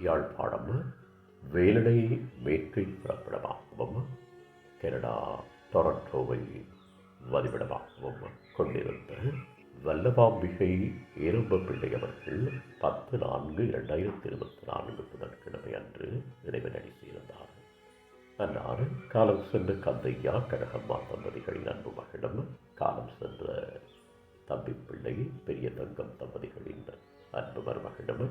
Yazhpanam Veladai மேற்கை புறப்படமாகவும் Canada டொரண்டோவை வதிவிடமாகவும் கொண்டிருந்த வல்லபாம்பிகை ஏரம்ப பிள்ளை அவர்கள் பத்து நான்கு இரண்டாயிரத்தி இருபத்தி நான்கு புதன்கிழமை அன்று இறைவன் நடித்திருந்தார் அன்னார் காலம் சென்ற கந்தையா கழகம்மா தம்பதிகளின் அன்பு மகளும் காலம் சென்ற தம்பி பிள்ளை பெரிய தங்கம் தம்பதிகளின் அன்பு மருமகளிடம்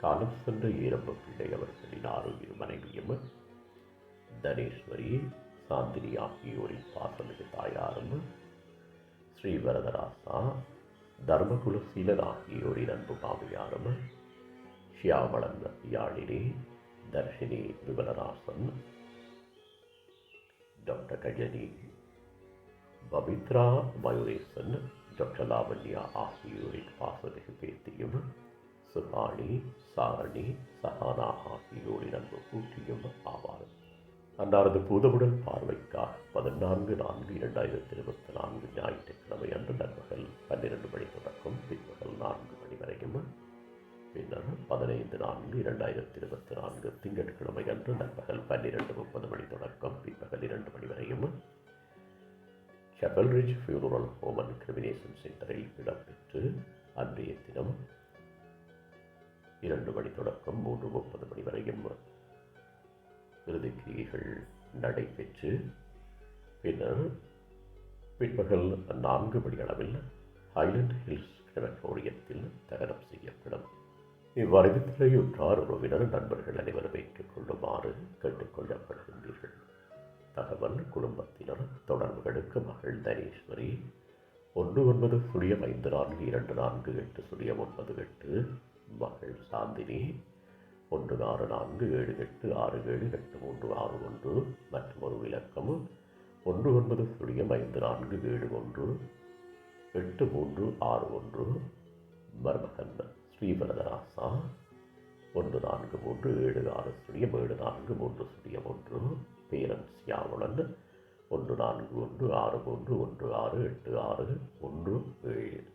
காலம் சென்ற ஈரம்ப பிள்ளை அவர்களின் ஆரோக்கிய மனைவியும் தனேஸ்வரி சாந்தினி ஆகியோரின் பாசமிகு தாயாரும் ஸ்ரீவரதராசா தர்மகுல சீலன் ஆகியோரின் அன்பு பாவையாரும் ஷியாமளன் யாழினி தர்ஷினி விமலராசன் டாக்டர் கஜனி பவித்ரா மயூரேசன் டாக்டர் லாவண்யா ஆகியோரின் பாசமிகு பேத்தியும் சுனாலி சாரணி சஹானா ஆகியோரின் அன்பு கூட்டியும் ஆவார். அன்னாரது பூதவுடல் பார்வைக்காக பதினான்கு நான்கு இரண்டாயிரத்தி இருபத்தி நான்கு ஞாயிற்றுக்கிழமை அன்று நண்பகல் பன்னிரண்டு மணி தொடக்கம் பிற்பகல் நான்கு மணி வரையும்? பின்னர் பதினைந்து நான்கு இரண்டாயிரத்தி இருபத்தி நான்கு திங்கட்கிழமை அன்று நண்பகல் பன்னிரண்டு முப்பது மணி தொடக்கம் பிற்பகல் இரண்டு மணி வரையும்? ஷெபல்ரிட்ஜ் ஃபியூனரல் ஹோமன் கிரிமினேஷன் சென்டரில் இடம்பெற்று அன்றைய இரண்டு மணி தொடக்கம் மூன்று முப்பது மணி வரையும். இறுதிக்கிரிகைகள் நடைபெற்று பின்னர் பிற்பகல் நான்கு மணி அளவில் ஹைலண்ட் ஹில்ஸ் கிரமட்டோரியத்தில் தகனம் செய்யப்படும். இவ்வறிவித்தலையுற்றார் உறவினர் நண்பர்கள் அனைவரும் ஏற்றுக்கொள்ளுமாறு கேட்டுக்கொள்ளப்படுகின்றீர்கள் தகவல் குடும்பத்தினர் தொடர்புகளுக்கு மகள் தனேஸ்வரி ஒன்று ஒன்பது சுழியம் ஐந்து நான்கு இரண்டு நான்கு எட்டு சுழியம் ஒன்பது எட்டு மகள் சாந்தினி. ஒன்று ஆறு நான்கு ஏழு எட்டு ஆறு ஏழு எட்டு மூன்று ஆறு ஒன்று மற்றும் ஒரு இலக்கம் ஒன்று ஒன்பது சுழியம் ஐந்து நான்கு ஏழு ஒன்று எட்டு மூன்று ஆறு ஒன்று மருமகன் ஸ்ரீவரதராசா. ஒன்று நான்கு மூன்று ஏழு ஆறு சுழியம் ஏழு நான்கு மூன்று சுழியம் ஒன்று பேரன் சியாமுலன் ஒன்று நான்கு ஒன்று ஆறு மூன்று ஒன்று ஆறு எட்டு ஆறு ஒன்று ஏழு.